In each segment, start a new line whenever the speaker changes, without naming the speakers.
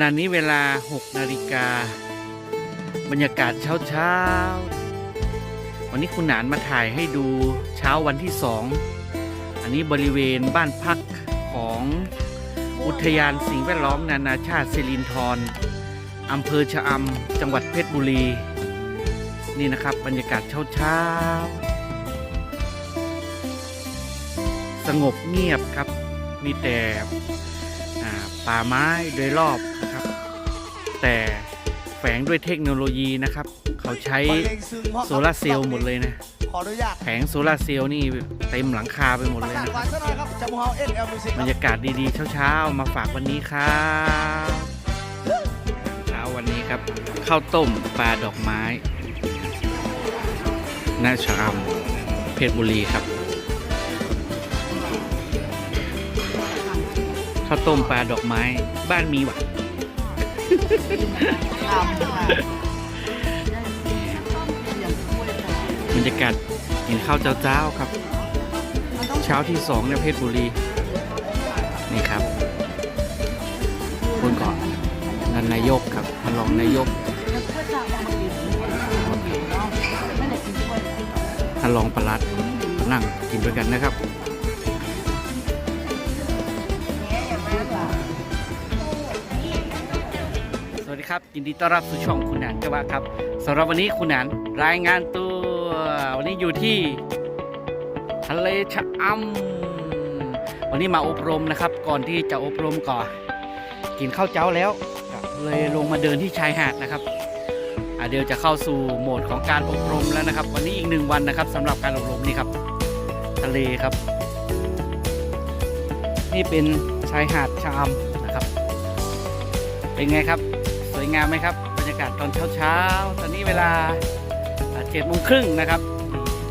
นานนี้เวลา 6 นาฬิกา บรรยากาศเช้าเช้าวันนี้คุณหนานมาถ่ายให้ดูเช้าวันที่สองอันนี้บริเวณบ้านพักของอุทยานสิ่งแวดล้อมนานาชาติสิรินธรอำเภอชะอำจังหวัดเพชรบุรี นี่นะครับบรรยากาศเช้าเช้าสงบเงียบครับมีแต่ ป่าไม้โดยรอบนะครับ แต่แฝงด้วยเทคโนโลยีนะครับ เขาใช้โซลาร์เซลล์หมดเลยนะ
ขออนุญาต
แผงโซลาร์เซลล์นี่เต็มหลังคาไปหมด
ประ
เลย
กาศ
นะค
วา
รับ
งซะหน่อยครับจำเฮาเอ็นเอลมิวสิก
บรรยากาศดีๆเช้าๆ มาฝากวันนี้ครับเช้าวันนี้ครับข้าวต้มปลาดอกไม้หน้าชะอำเพชรบุรีครับ ข้าวต้มปลาดอกไม้ บ้านมีหวะบรรยากาศกินข้าวเจ้าๆครับ เช้าที่สองในเพชรบุรี นี่ครับคุณก่อนนันนายกครับท่านรองนายกท่านรองประลัดนั่งกินด้วยกันนะครับ ครับยินดีต้อนรับสู่ช่องคุณหนานกระบะครับสำหรับวันนี้คุณหนานรายงานตัววันนี้อยู่ที่ทะเลชะอำวันนี้มาอบรมนะครับ ก่อนที่จะอบรมก่อนกินข้าวเจ้าแล้วเลยลงมาเดินที่ชายหาดนะครับเดี๋ยวจะเข้าสู่โหมดของการอบรมแล้วนะครับ วันนี้อีกหนึ่งวันนะครับสำหรับการอบรมนี่ครับ ทะเลครับ นี่เป็นชายหาดชะอำนะครับ เป็นไงครับ งามไหมครับบรรยากาศตอนเช้าๆ ตอนนี้เวลาเจ็ดโมงครึ่งนะครับ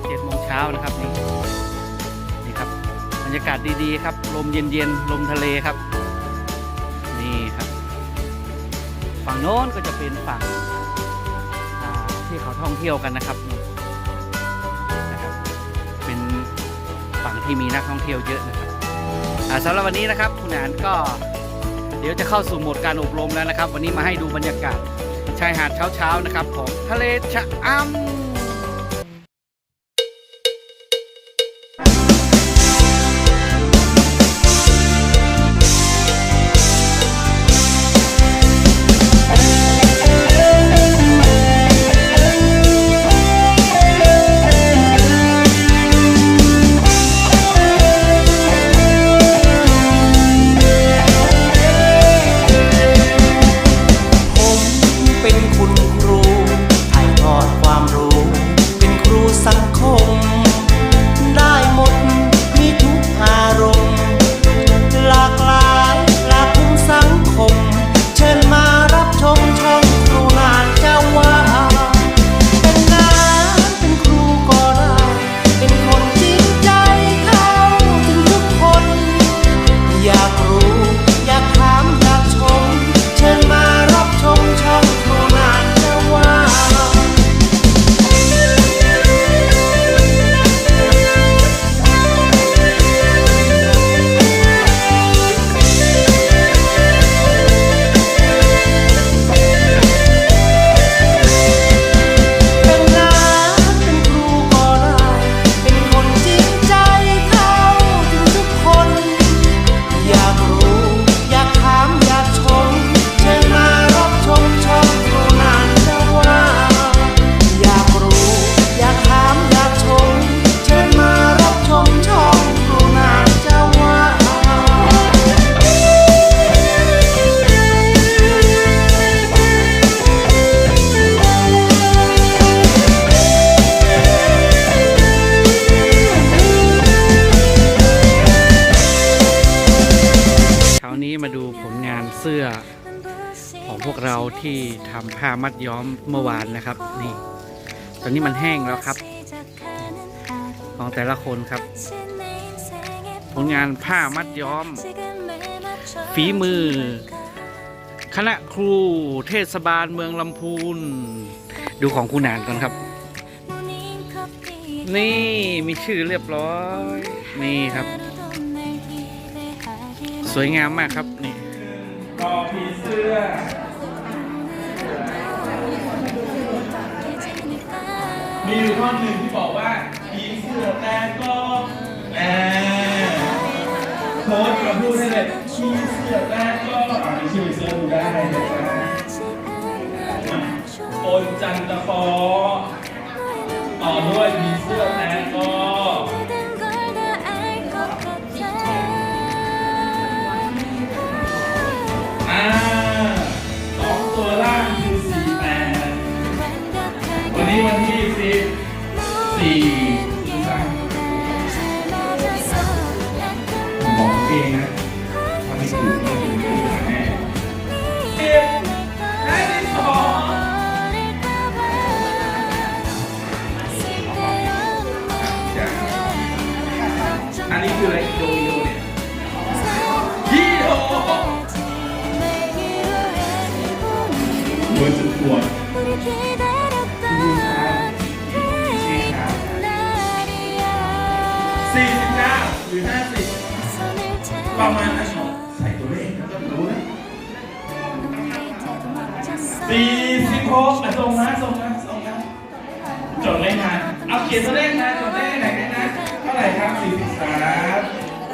เจ็ดโมงเช้านะครับนี่นี่ครับบรรยากาศดีๆครับ ลมเย็นๆ ลมทะเลครับ นี่ครับ ฝั่งโน้นก็จะเป็นฝั่งที่เขาท่องเที่ยวกันนะครับนี่นะครับเป็นฝั่งที่มีนักท่องเที่ยวเยอะนะครับสำหรับวันนี้นะครับคุณอานก็ เดี๋ยวจะเข้าสู่โหมดการอบรมแล้วนะครับ วันนี้มาให้ดูบรรยากาศชายหาดเช้าๆนะครับ ของทะเลชะอำ
ผ้ามั
ดย้อมเมื่อวานนะครับ นี่ ตอนนี้มันแห้งแล้วครับ ของแต่ละคนครับ ผลงานผ้ามัดย้อม ฝีมือ คณะครูเทศบาลเมืองลำพูน ดูของคุณนานก่อนครับ นี่มีชื่อเรียบร้อย นี่ครับ สวยงามมากครับนี่
รอผีเสื้อ มีอยู่ท่อนหนึ่งที่บอกว่าผีเสื้อแต่ก็แอบโค้ดมาพูดให้เลยผีเสื้อแต่ก็อ่านชื่อเสื้อดูได้นะจ๊ะโอนจันตะฟอต่อด้วยผีเสื้อแต่ก็ ประมาณนั้นใส่ตัวเลขแล้วก็รู้นะสี่สิบหกอะส่งนะส่งนะส่งนะจดเลขนะเอาเขียนตัวเลขนะจดเลขไหนได้นะเท่าไหร่ครับสี่สิบสาม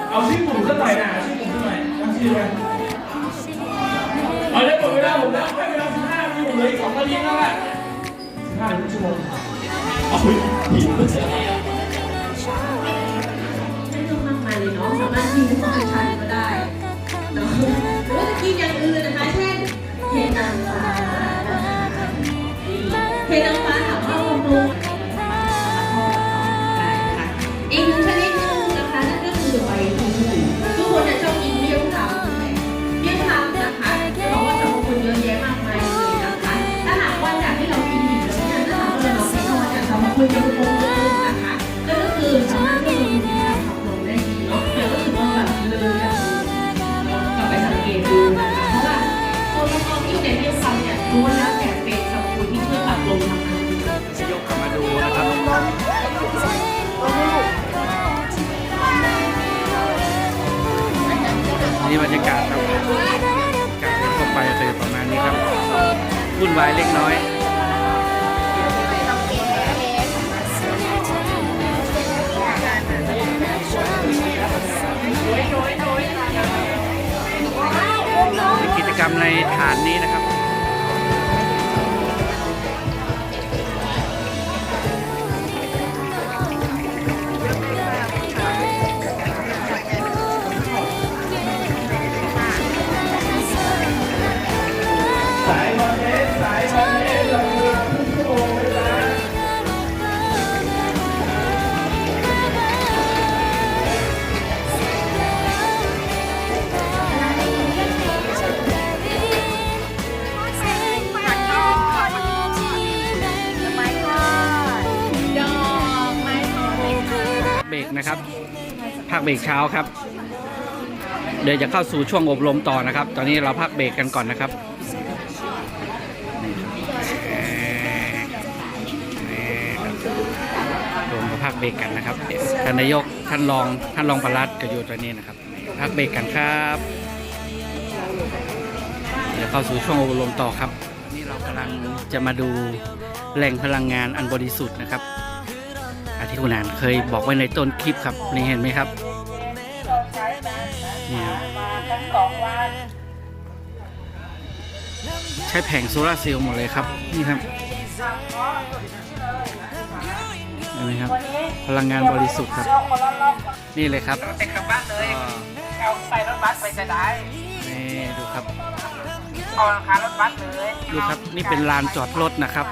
เอาชื่อผมสักหน่อยนะเอาชื่อผมสักหน่อยตั้งชื่อไว้เอาได้หมดเวลาผมแล้วให้เวลาสิบห้านาทีผมเหลืออีกสองนาทีแล้วแหละสิบห้าชั่วโมงเอาผิด
มากมายเลยเนาสามารถกินของอัญชันก็ได้หรือว่าจะกินอย่างอื่นนะคะ เช่นเทนางฟ้าเทนางฟ้า วุ่นวายเล็กน้อย กิจกรรมใน
ฐานนี้นะครับ
นะ
ครับพักเบรกเช้าครับ เดี๋ยวจะเข้าสู่ช่วงอบรมต่อนะครับ ตอนนี้เราพักเบรกกันก่อนนะครับรวมกับพักเบรกกันนะครับท่านนายกท่านรองท่านรองประลัดก็อยู่ตรงนี้นะครับพักเบรกกันครับ เดี๋ยวเข้าสู่ช่วงอบรมต่อครับ นี่เรากำลังจะมาดูแหล่งพลังงานอันบริสุทธิ์นะครับ ที่คุณอ่านเคยบอกไว้ในต้นคลิปครับนี่เห็นไหมครับนี่ครับใช้แผงโซลาร์เซลล์หมดเลยครับนี่ครับเห็นไหมครับ พลังงานบริสุทธิ์ครับ นี่เลยครับ
เด็กกลับบ้านเลยเอาไปรถบัสไปจะได้
นี่ดูครับ
เอาคารถบัสเลย
ดูครับนี่เป็นลานจอดรถนะครับ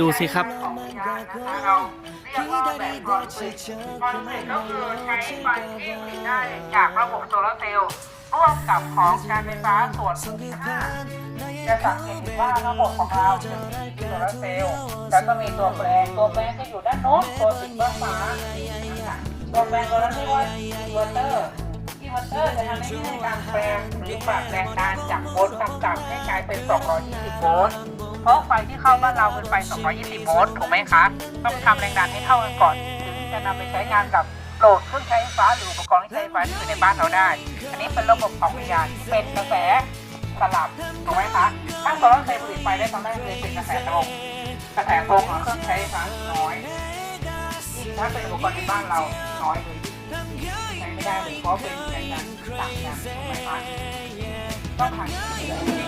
ดูสิครับ
ของยานนะคะเราเรียกว่าแบบคอนเฟกคอนเฟกก็คือใช้ไฟที่ผลิตได้จากระบบโซลาร์เซลล์ร่วมกับของการไฟฟ้าส่วนภูมิภาคจะสังเกตเห็นว่าระบบของเราจะมีโซลาร์เซลล์แล้วก็มีตัวแปลงตัวแปลงจะอยู่ด้านโน้นตัวสีฟ้าๆนะคะตัวแปลงตัวนั้นเรียกว่าอินเวอร์เตอร์อินเวอร์เตอร์จะทำหน้าที่ในการแปลงหรือปรับแรงดันจากโวลต์ต่ำๆให้กลายเป็น 220 โวลต์เพ ราะไฟที่เข้าบ้านเราเป็นไฟ 220 โวลต์ถูกไหมคะ ต้องทำแรงดันให้เท่ากันก่อน ถึงจะนำไปใช้งานกับโหลดเครื่องใช้ไฟฟ้าหรืออุปกรณ์ที่ใช้ไฟฟ้าที่อยู่ในบ้านเราได้ อันนี้เป็นระบบของวิญญาณที่เป็นกระแสสลับถูกไหมคะ ถ้าโซลาร์เซลล์ผลิตไฟได้ตอนแรกเลยเป็นกระแสตรงกระแสตรงของเครื่องใช้ไฟฟ้าน้อยถ้าเป็นอุปกรณ์ในบ้านเราน้อยเลยใช้ไม่ได้เลยเพราะเป็นแรงงานต่างกันถูกไหมคะต้องผ่าน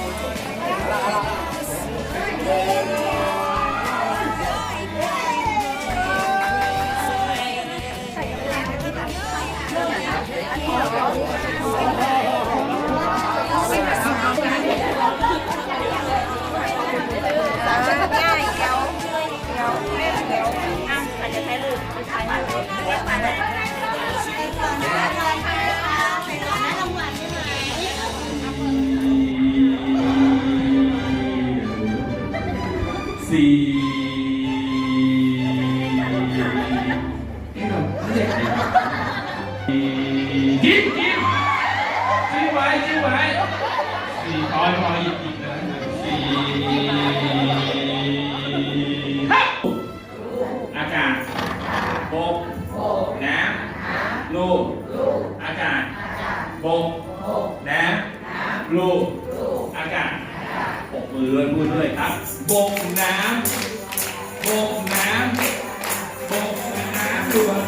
สี่คอยคอยหยิบหยิบนะสี่ห้าอากาศบกน้ำลูกอากาศบกน้ำลูกอากาศปกมือด้วยพูดด้วยครับบกน้ำบกน้ำบกน้ำรั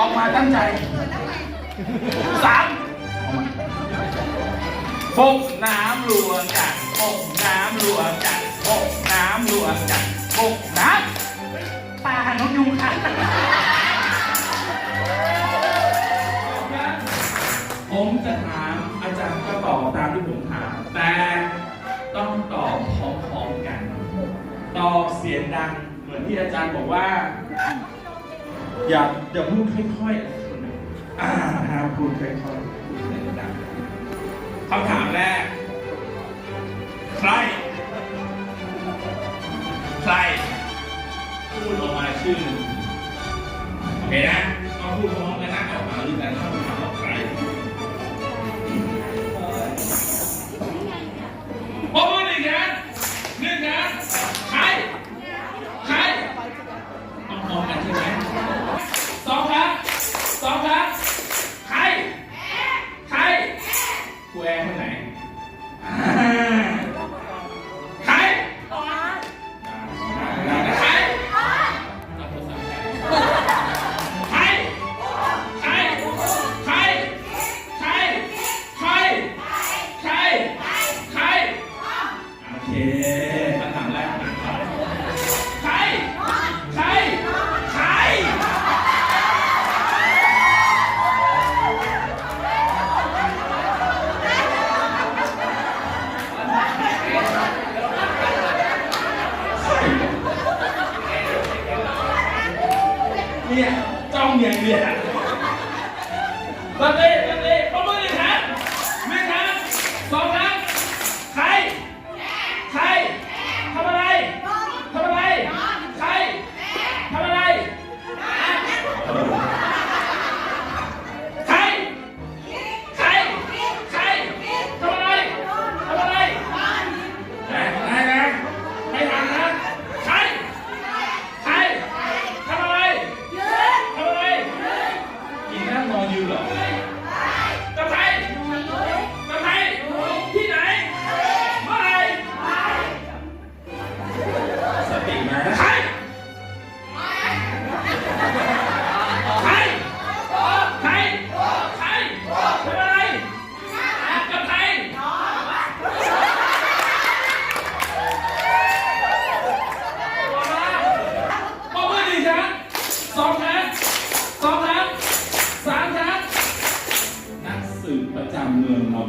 ออกมาตั้งใจสามพกน้ำรัวจัดพกน้ำรัวจัดพกน้ำรัวจัดพกน้ำปลาน้องยุงค่ะผมจะถามอาจารย์ก็ตอบตามที่ผมถาม แต่ต้องตอบพร้อมๆกัน ตอบเสียงดัง เหมือนที่อาจารย์บอกว่า อย่าอย่าพูดค่อยๆอ่าห้ามพูดค่อยๆคำถามแรก ใคร ใคร พูดออกมาชื่อโอเคนะต้องพูดพร้อกันนะออก ค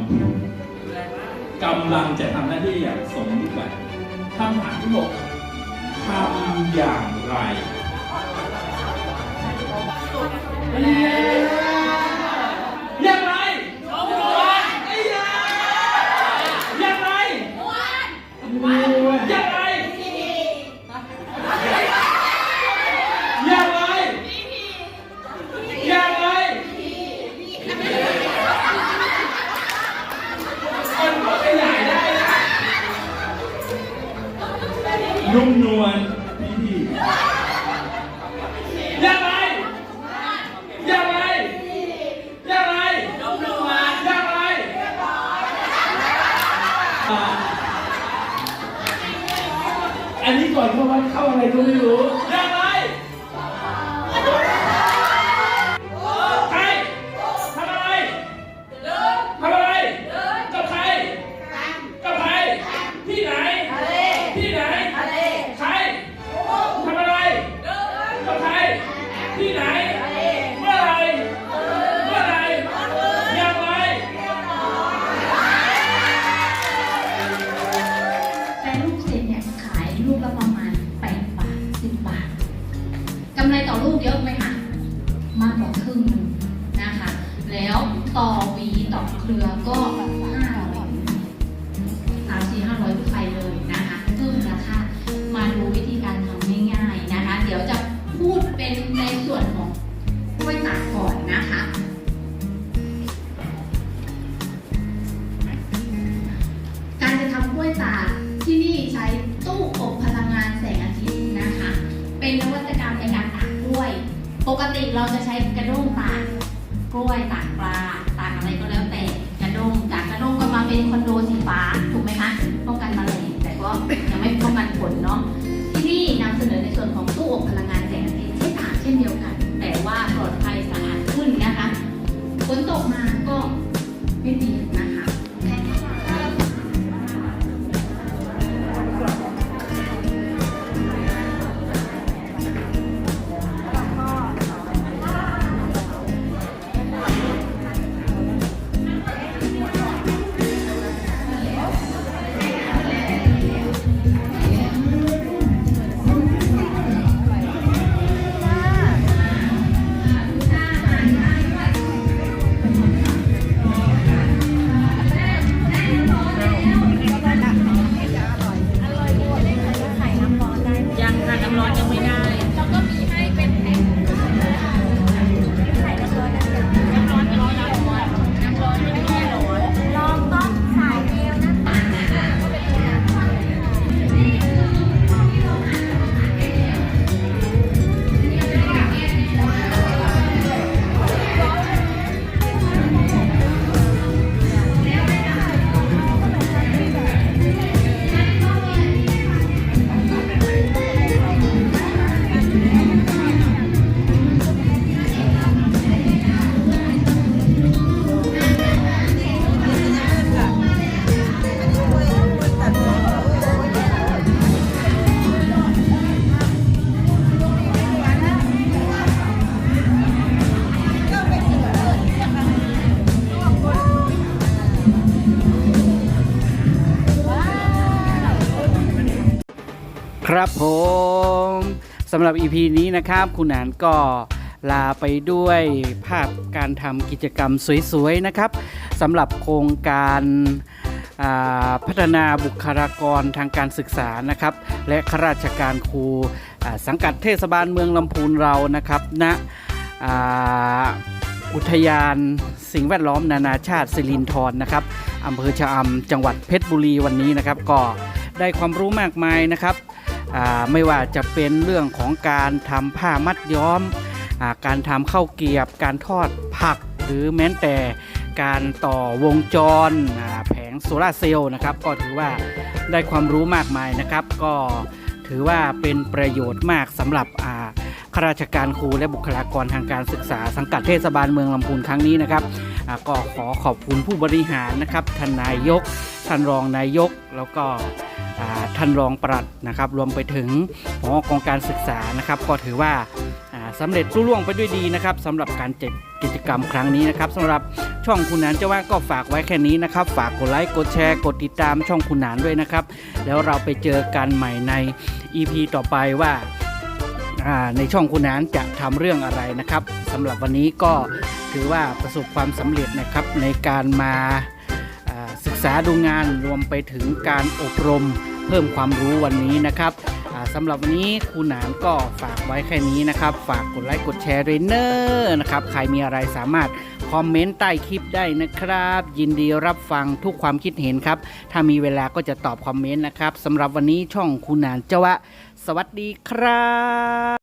กำลังจะทำหน้าที่อย่างสมบูรณ์แบบคำถามที่หกทำอย่างไรอย่างไรอมบูร
ณ์อย่างไร ครือก็ ครับผม
สำ
หรับ EP นี้นะครับ คุณหนานก็ลาไปด้วยภาพการทำกิจกรรมสวยๆนะครับสำหรับโครงการพัฒนาบุคลากรทางการศึกษานะครับ และข้าราชการครูสังกัดเทศบาลเมืองลำพูนเรานะครับณนะอุทยานสิ่งแวดล้อมนานาชาติสิรินทรนะครับอำเภอชะอำจังหวัดเพชรบุรีวันนี้นะครับ ก็ได้ความรู้มากมายนะครับ ไม่ว่าจะเป็นเรื่องของการทำผ้ามัดย้อมอการทำข้าวเกียบ การทอดผัก หรือแม้แต่การต่อวงจรแผงโซลาร์เซลล์นะครับ ก็ถือว่าได้ความรู้มากมายนะครับ ก็ถือว่าเป็นประโยชน์มากสำหรับข้าราชการครูและบุคลากรทางการศึกษา สังกัดเทศบาลเมืองลำพูนครั้งนี้นะครับก็ขอขอบคุณผู้บริหารนะครับท่านนายกท่านรองนายกแล้วก็ ท่านรองปลัดนะครับ รวมไปถึงผอกองการศึกษานะครับ ก็ถือว่าอ่าสำเร็จรุ่ล่วงไปด้วยดีนะครับสำหรับการจัดกิจกรรมครั้งนี้นะครับสำหรับช่องคุณหนานจะว่าก็ฝากไว้แค่นี้นะครับ ฝากกดไลค์กดแชร์กดติดตามช่องคุณหนานด้วยนะครับ แล้วเราไปเจอกันใหม่ใน EP ต่อไปว่าในช่องคุณหนานจะทำเรื่องอะไรนะครับสำหรับวันนี้ก็ถือว่าประสบความสำเร็จนะครับในการมา ษาดูงานรวมไปถึงการอบรมเพิ่มความรู้วันนี้นะครับสำหรับวันนี้ครูหนานก็ฝากไว้แค่นี้นะครับ ฝากกดไลค์กดแชร์ด้วยเนอร์นะครับ ใครมีอะไรสามารถคอมเมนต์ใต้คลิปได้นะครับ ยินดีรับฟังทุกความคิดเห็นครับ ถ้ามีเวลาก็จะตอบคอมเมนต์นะครับสำหรับวันนี้ช่องครูหนานเจ้าวะ สวัสดีครับ